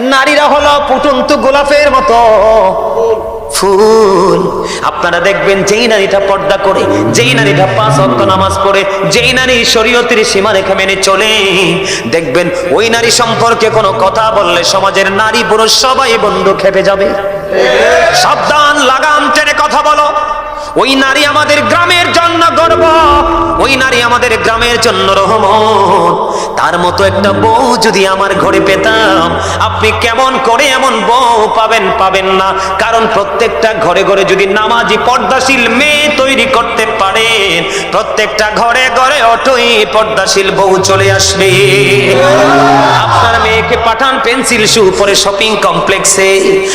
নারীরা হলো পুটন্ত গোলাপের মতো। ফুল। আপনারা দেখবেন যেই নারীটা পর্দা করে, যেই নারীটা পাঁচ অক্ত নামাজ পড়ে, যেই নারী শরীয়তের সীমারেখা মেনে চলে, দেখবেন ওই নারী সম্পর্কে কোনো কথা বললে সমাজের নারী পুরুষ সবাই বন্ধু খেপে যাবে। সাবধান, লাগাম টেনে কথা বলো। ওই নারী আমাদের গ্রামের জন্য গর্ব, ওই নারী আমাদের গ্রামের জন্য রহমত। তার মতো একটা বউ যদি আমার ঘরে পেতাম, আপনি কেমন করে এমন বউ পাবেন পাবেন না। কারণ প্রত্যেকটা ঘরে ঘরে যদি নামাজি পর্দাশীল মেয়ে তৈরি করতে পারেন প্রত্যেকটা ঘরে ঘরে অটোই পর্দাশীল বউ চলে আসবে। আপনার মেয়েকে পাঠান পেন্সিল, শু, পরে শপিং কমপ্লেক্সে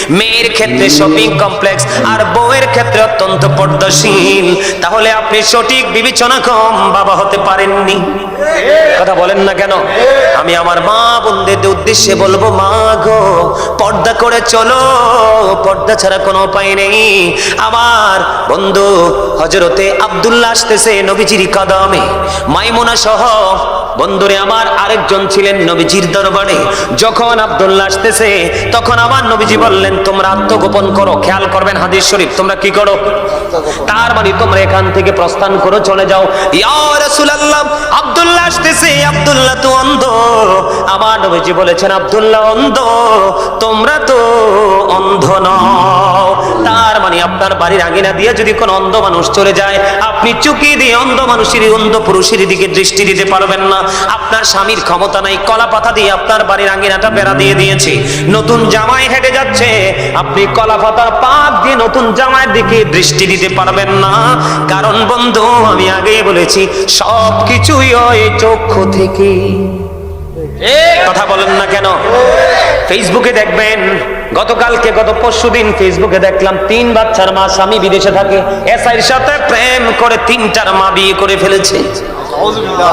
মেয়ের ক্ষেত্রে শপিং কমপ্লেক্স আর বউয়ের ক্ষেত্রে অত্যন্ত পর্দাশীল। তাহলে আপনি সঠিক বিবেচনা কম বাবা হতে পারেননি। কথা বলেন না কেন? আমি আমার মা বোনদের উদ্দেশ্যে বলব, মা গো, পর্দা করে চলো। পর্দা ছাড়া কোনো উপায় নেই। আমার বন্ধু হজরতে আব্দুল্লাহ আসতেছে নবীজির কদমে। মাইমোনা সহ বন্ধুরে, আমার আরেকজন ছিলেন নবীজির দরবারে। যখন আব্দুল্লাহ আসতেছে, তখন আমার নবীজি বললেন, তোমরা আত্মগোপন করো, খেয়াল করবেন হাদিস শরীফ, তোমরা কি করো? তার মানে তোমরা এখান থেকে প্রস্থান করো, চলে যাও। ইয়া রাসূলুল্লাহ, আব্দুল্লাহ আসতেছে, আব্দুল্লাহ, তো অন্ধ। আমার নবীজি বলেছেন, আব্দুল্লাহ, অন্ধ, তোমরা তো অন্ধ নও। তার মানে আপনার বাড়ির আঙিনা দিয়ে যদি কোনো অন্ধ মানুষ চলে যায়, আপনি চুকি দিয়ে অন্ধ মানুষের, অন্ধ পুরুষের দিকে দৃষ্টি দিতে পারবেন না। আপনার স্বামীর ক্ষমতা নাই কলা পাতা দিয়ে আপনার বাড়ির আঙিনাটা বেড়া দিয়ে দিয়েছে। নতুন জামাই হেঁটে যাচ্ছে, আপনি কলা পাতার পাক দিয়ে নতুন জামাইয়ের দিকে দৃষ্টি দিতে পারবেন না। কারণ বন্ধু, আমি আগে বলেছি সব কিছুই ওই চক্ষু থেকে কথা বলেন না কেন? ফেসবুকে দেখবেন, গতকালকে, গত পরশু দিন ফেসবুকে দেখলাম, তিন বাচ্চার মা স্বামী বিদেশে থাকে। এসআইয়ের সাথে প্রেম করে তিনটার মা বিয়ে করে ফেলেছে।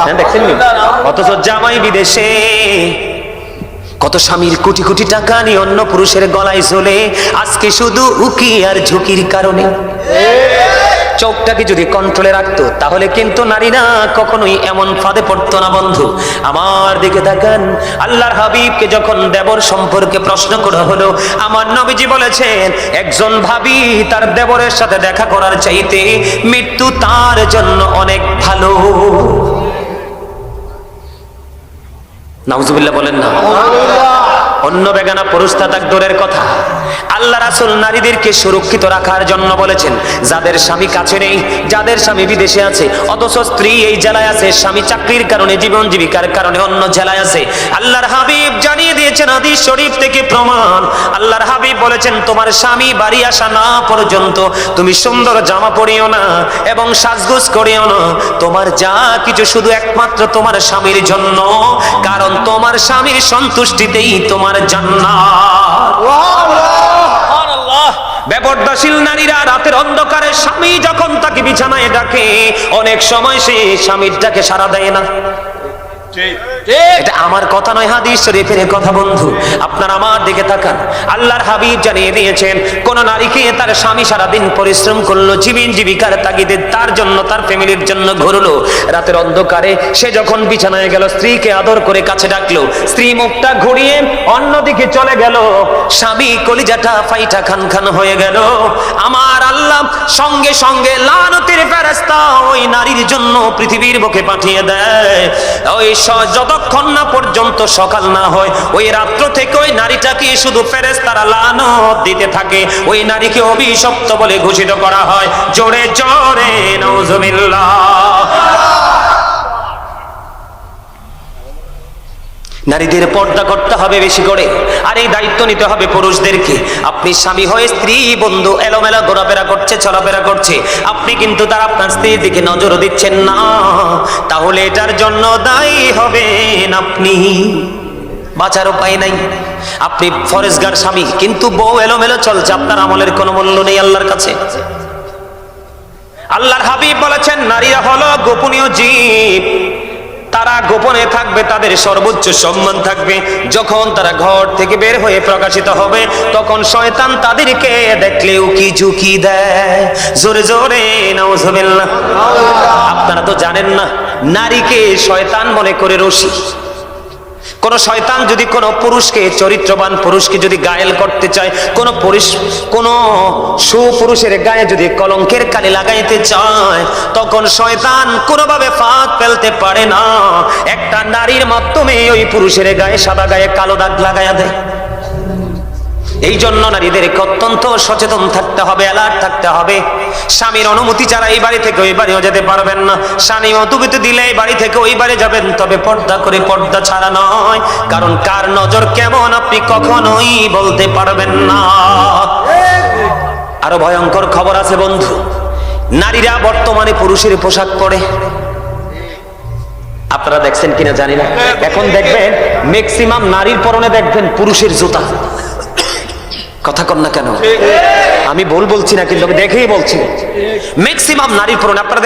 হ্যাঁ দেখছেন অথচ জামাই বিদেশে। কত স্বামীর কোটি কোটি টাকা নিয়ে অন্য পুরুষের গলায় চলে, আজকে শুধু উকি আর ঝুঁকির কারণে। চোখটাকে যদি কন্ট্রোলে রাখতো, তাহলে কিন্তু নারীরা কখনোই এমন ফাঁদে পড়তো না, বন্ধু। আমার দিকে তাকান। আল্লাহর হাবিবকে যখন দেবর সম্পর্কে প্রশ্ন করা হলো, আমার নবীজি বলেছেন, একজন ভাবি তার দেবরের সাথে দেখা করার চাইতে মৃত্যু তার জন্য অনেক ভালো। নাউজুবিল্লাহ বলেন না। অন্য বেগানা পুরুষ তাক দূরের কথা। আল্লাহ রাসুল নারীদেরকে সুরক্ষিত রাখার জন্য বলেছেন, যাদের স্বামী কাছে নেই, যাদের স্বামী বিদেশে আছে, অথচ স্ত্রী এই জেলায় আছে, স্বামী চাকরির কারণে জীবন জীবিকার কারণে অন্য জেলায় আছে। আল্লাহর হাবিব জানিয়ে দিয়েছেন হাদিস শরীফ থেকে প্রমাণ। আল্লাহর হাবিব বলেছেন, তোমার স্বামী বাড়ি আসা না পর্যন্ত তুমি সুন্দর জামা পরিও না এবং সাজগোজ করিও না। তোমার যা কিছু শুধু একমাত্র তোমার স্বামীর জন্য। কারণ তোমার স্বামীর সন্তুষ্টিতেই তোমার জান্নাত। বেপর্দাশীল নারীরা রাতের অন্ধকারে স্বামী যখন তাকে বিছানায় ডাকে অনেক সময় সে স্বামীর ডাকে সারা দেয় না। এটা আমার কথা নয়, হাদিস শরীফের কথা বন্ধু। আপনার আমার দিকে তাকান। আল্লাহর হাবিব জানিয়ে দিয়েছেন, কোন নারীকে তার স্বামী সারাদিন পরিশ্রম করল, জীবন জীবিকার তাগিদে তার জন্য, তার ফ্যামিলির জন্য ঘুরলো। রাতের অন্ধকারে সে যখন বিছানায় গেল, স্ত্রীকে আদর করে কাছে ডাকলো। স্ত্রী মুখটা ঘুরিয়ে অন্যদিকে চলে গেল। স্বামী কলিজাটা ফাইটা খান খান হয়ে গেল। আমার আল্লাহ সঙ্গে সঙ্গে লানতের ফেরেস্তা ওই নারীর জন্য পৃথিবীর বুকে পাঠিয়ে দেয়। ওই স- যতক্ষণ না পর্যন্ত সকাল না হয়, ওই রাত্র থেকে ওই নারীটাকে শুধু ফেরেস্তারা লানত দিতে থাকে? ওই নারীকে অভিশপ্ত বলে ঘোষিত করা হয়। জোরে জোরে নারীদের পর্দা করতে হবে বেশি করে, আর এই দায়িত্ব নিতে হবে পুরুষদেরকে। আপনি স্বামী হয়ে স্ত্রী, বন্ধু, এলোমেলা ঘোরাফেরা করছে, চলাফেরা করছে। আপনি কিন্তু তার আপনার স্ত্রীর দিকে নজর দিচ্ছেন না। তাহলে এটার জন্য দায়ী হবেন আপনি। বাঁচার উপায় নাই। আপনি ফরেজগার স্বামী, কিন্তু বউ এলোমেলো চলছে, আপনার আমলের কোনো মূল্য নেই আল্লাহর কাছে। আল্লাহর হাবিব বলেছেন, নারীরা হলো গোপনীয় জীব। তারা গোপনে থাকবে, তাদের সর্বোচ্চ সম্মান থাকবে। যখন তারা ঘর থেকে বের হয়ে প্রকাশিত হবে, তখন শয়তান তাদেরকে দেখলে উকি ঝুঁকি দেয়? জোরে জোরে, নাউজুবিল্লাহ। আপনারা তো জানেন না, নারীকে শয়তান মনে করে রশি। কোন শয়তান যদি কোন পুরুষকে, চরিত্রবান পুরুষকে যদি গায়েল করতে চায়, কোন পুরুষ, কোন সুপুরুষের গায়ে যদি কলঙ্কের কালি লাগাইতে চায়, তখন শয়তান কোনোভাবে ফাঁক ফেলতে পারে না। একটা নারীর মাধ্যমে ওই পুরুষের গায়ে সাদা গায়ে কালো দাগ লাগাইয়া দেয়। এই জন্য নারীদেরকে অত্যন্ত সচেতন থাকতে হবে অ্যালার্ট থাকতে হবে। স্বামীর অনুমতি ছাড়া এই বাড়ি থেকে ওই বাড়িও যেতে পারবেন না। স্বামী অনুমতি দিলে এই বাড়ি থেকে ওই বাড়ি যাবেন, তবে পর্দা করে পর্দা ছাড়া নয়। কারণ কার নজর কেমন আপনি কখনোই বলতে পারবেন না। আরও ভয়ঙ্কর খবর আছে বন্ধু। নারীরা বর্তমানে পুরুষের পোশাক পরে। আপনারা দেখছেন কিনা জানি না। এখন দেখবেন ম্যাক্সিমাম নারীর পরনে দেখবেন পুরুষের জুতা। কথা কম না কেন? আমি ভুল বলছি না কিন্তু দেখেই বলছি। ম্যাক্সিমাম নারীর পরনে আপনারা